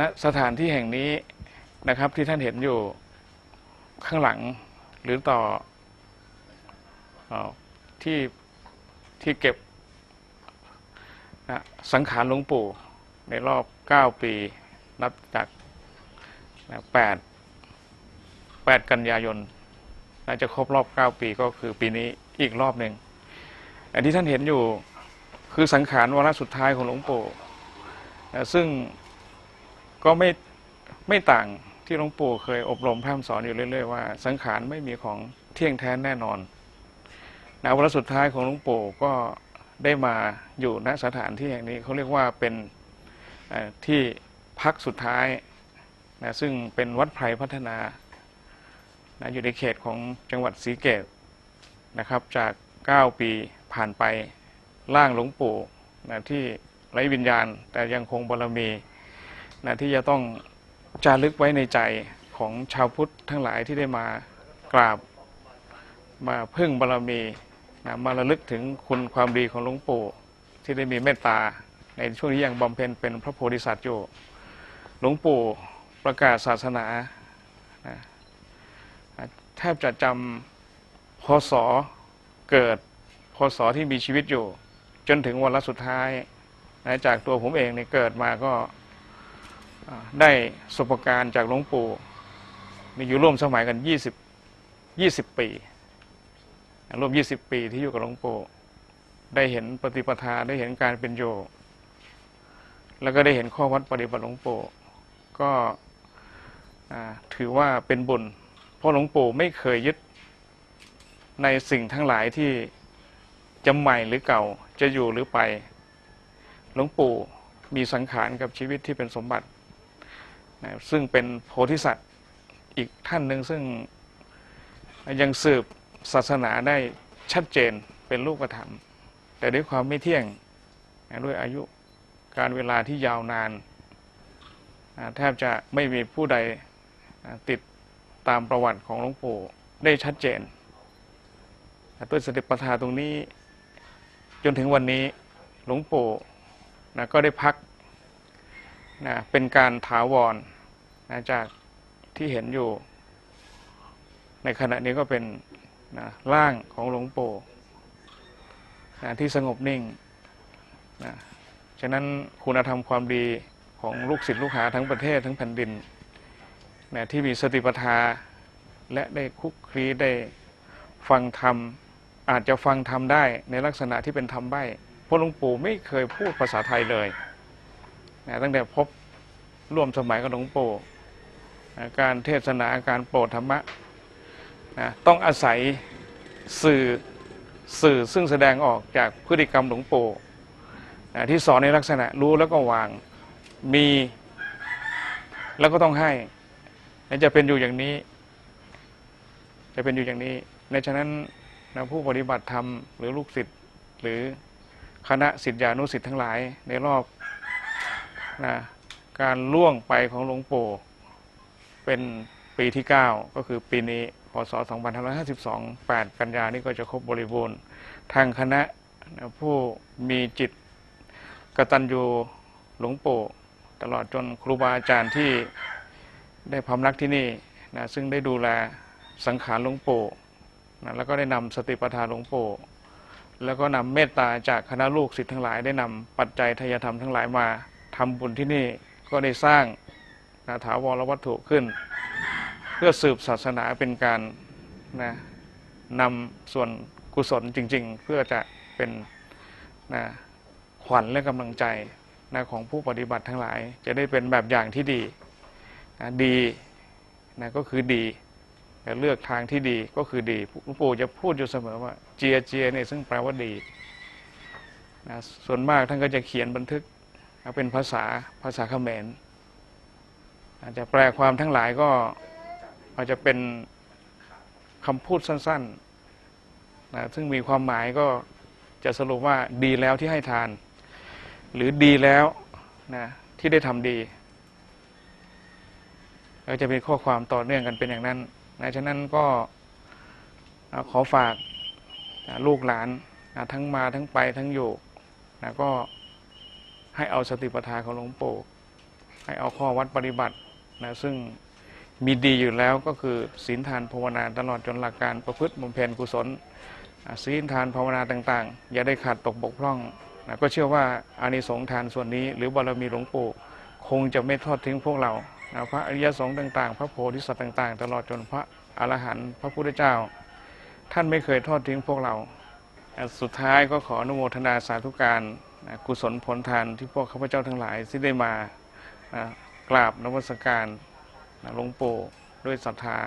ณสถานที่แห่งนี้นะครับที่ท่านเห็นอยู่ข้างหลังหรือต่ออที่ที่เก็บนะสังขารหลวงปู่ในรอบ 9 ปี นับจากนะ8 8 กันยายนน่าจะครบรอบ 9 ปีก็คือปีนี้อีกรอบหนึ่งอันที่ท่านเห็นอยู่คือสังขารวาระสุดท้ายของหลวงปู่นะซึ่ง ก็ไม่ไม่ต่างที่หลวงปู่เคยอบรมพร่ำสอนอยู่เรื่อย ๆ ว่าสังขารไม่มีของเที่ยงแท้แน่นอนนะวันสุดท้ายของหลวงปู่ก็ได้มาอยู่ณสถานที่แห่งนี้เขาเรียกว่าเป็นที่พักสุดท้ายนะซึ่งเป็นวัดไพรพัฒนานะอยู่ในเขตของจังหวัดศรีเกตนะครับ จาก 9 ปีผ่านไปร่างหลวงปู่นะที่ไร้วิญญาณแต่ยังคงบารมี นะที่จะต้องจารึกไว้ในใจของชาวพุทธทั้งหลายที่ได้มากราบมาพึ่งบารมีนะมาระลึกถึงคุณความดีของหลวงปู่ที่ได้มีเมตตา ในช่วงที่ยังบำเพ็ญเป็นพระโพธิสัตว์อยู่หลวงปู่ประกาศศาสนาแทบจะจำพศเกิดพศที่มีชีวิตอยู่ จนถึงวันละสุดท้ายนะจากตัวผมเองเนี่ยเกิดมาก็ ได้สบการณ์จากหลวงปู่มีอยู่ร่วมสมัยกัน 20 20 ปี ร่วม 20 ปีที่อยู่กับหลวงปู่ได้เห็นปฏิปทาได้เห็นการเป็นอยู่แล้วก็ได้เห็นข้อวัดปฏิบัติหลวงปู่ก็ถือว่าเป็นบุญ เพราะหลวงปู่ไม่เคยยึดในสิ่งทั้งหลายที่จะใหม่หรือเก่าจะอยู่หรือไป หลวงปู่มีสังขารกับชีวิตที่เป็นสมบัติ นะซึ่งเป็นโพธิสัตว์อีกท่านหนึ่งซึ่งยังสืบศาสนาได้ชัดเจนเป็นรูปธรรม แต่ด้วยความไม่เที่ยงนะด้วยอายุการเวลาที่ยาวนานนะแทบจะไม่มีผู้ใดนะติดตามประวัติของหลวงปู่ได้ชัดเจนนะด้วยสติปัฏฐานตรงนี้จนถึงวันนี้หลวงปู่นะก็ได้พัก นะเป็นการถาวรนะจากที่เห็นอยู่ ในขณะนี้ก็เป็นนะร่างของหลวงปู่นะที่สงบนิ่งนะฉะนั้นคุณธรรมความดีของลูกศิษย์ลูกหาทั้งประเทศทั้งแผ่นดินนะที่มีสติปัฏฐาและได้คุกคลีได้ฟังธรรม อาจจะฟังธรรมได้ในลักษณะที่เป็นธรรมใบ้เพราะหลวงปู่ไม่เคยพูดภาษาไทยเลย นะตั้งแต่พบร่วมสมัยกับหลวงปู่นะการเทศนาการโปรดธรรมะนะต้องอาศัยสื่อสื่อซึ่งแสดงออกจากพฤติกรรมหลวงปู่นะที่สอนในลักษณะรู้แล้วก็วางมีแล้วก็ต้องให้นะจะเป็นอยู่อย่างนี้ จะเป็นอยู่อย่างนี้ในฉะนั้นนะผู้ปฏิบัติธรรมหรือลูกศิษย์หรือคณะศิษยานุศิษย์ทั้งหลายในรอบ นะการล่วงไปของหลวงปู่เป็นปีที่ 9 ก็คือปีนี้พศ 2552 8 กันยานี่ก็จะครบบริบูรณ์ ทางคณะนะผู้มีจิตกตัญญูหลวงปู่ตลอดจนครูบาอาจารย์ที่ได้พำนักที่นี่นะซึ่งได้ดูแลสังขารหลวงปู่นะแล้วก็ได้นำสติปัฏฐานหลวงปู่แล้วก็นำเมตตาจากคณะลูกศิษย์ทั้งหลาย ได้นำปัจจัยทายธรรมทั้งหลายมา ทำบุญที่นี่ก็ได้สร้างนะถาวรวัตถุขึ้น เพื่อสืบศาสนาเป็นการนะนำส่วนกุศลจริง ๆ เพื่อจะเป็นนะขวัญและกำลังใจนะของผู้ปฏิบัติทั้งหลาย จะได้เป็นแบบอย่างที่ดีนะดีนะก็คือดีเลือกทางที่ดีก็คือดีหลวงปู่จะพูดอยู่เสมอว่าเจียเจียเนี่ยซึ่งแปลว่าดีนะส่วนมากท่านก็จะเขียนบันทึก เป็นภาษาภาษาเขมรอาจจะแปลความทั้งหลายก็อาจจะเป็นคำพูดสั้นๆนะซึ่งมีความหมายก็จะสรุปว่าดีแล้วที่ให้ทาน หรือดีแล้วนะที่ได้ทำดีแล้วจะเป็นข้อความต่อเนื่องกันเป็นอย่างนั้นนะฉะนั้นก็ขอฝากลูกหลานทั้งมาทั้งไปทั้งอยู่นะก็ ให้เอาสติปัฏฐานของหลวงปู่ให้เอาข้อวัดปฏิบัตินะซึ่งมีดีอยู่แล้วก็คือศีลทานภาวนาตลอดจนหลักการประพฤติบำเพ็ญกุศลศีลทานภาวนาต่าง ๆ อย่าได้ขาดตกบกพร่องนะก็เชื่อว่าอานิสงส์ทานส่วนนี้ หรือบารมีหลวงปู่คงจะไม่ทอดทิ้งพวกเรานะพระอริยสงฆ์ต่างๆ พระโพธิสัตว์ต่าง ๆ ตลอดจนพระอรหันต์พระพุทธเจ้า ท่านไม่เคยทอดทิ้งพวกเรา สุดท้ายก็ขออนุโมทนาสาธุการ กุศลผลทานที่พวกข้าพเจ้าทั้งหลายที่ได้มานะกราบนมัสการนะหลวงปู่ด้วยศรัทธา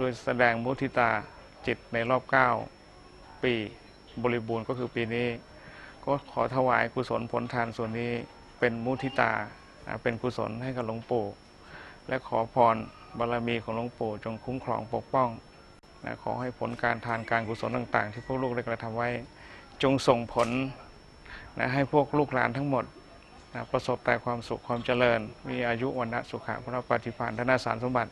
ด้วยแสดงมุทิตาจิตในรอบ 9 ปีบริบูรณ์ก็คือปีนี้ ก็ขอถวายกุศลผลทานส่วนนี้เป็นมุทิตาอะเป็นกุศลให้กับหลวงปู่และขอพรบารมีของหลวงปู่จงคุ้มครองปกป้องนะขอให้ผลการทานการกุศลต่าง ๆ ที่พวกลูกได้กระทำไว้ จงส่งผล นะให้พวกลูกหลานทั้งหมดนะประสบแต่ความสุขความเจริญ มีอายุวันนะสุขะพระปฏิภาณธนาสารสมบัติ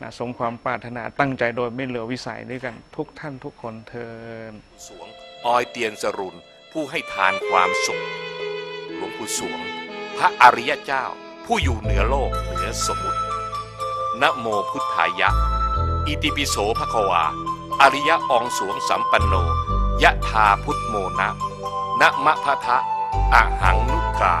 นะสมความปรารถนาตั้งใจโดยไม่เหลือวิสัยด้วยกันทุกท่านทุกคนเทินสวงออยเตียนสรุนผู้ให้ทานความสุขหลวงปู่สวง พระอริยเจ้า ผู้อยู่เหนือโลกเหนือสมุตินะโมพุทธายะ อิติปิโสภควา อริยะอองสวงสัมปันโนยะธาพุทโมนะ นะมะพะทะอะหังนุกา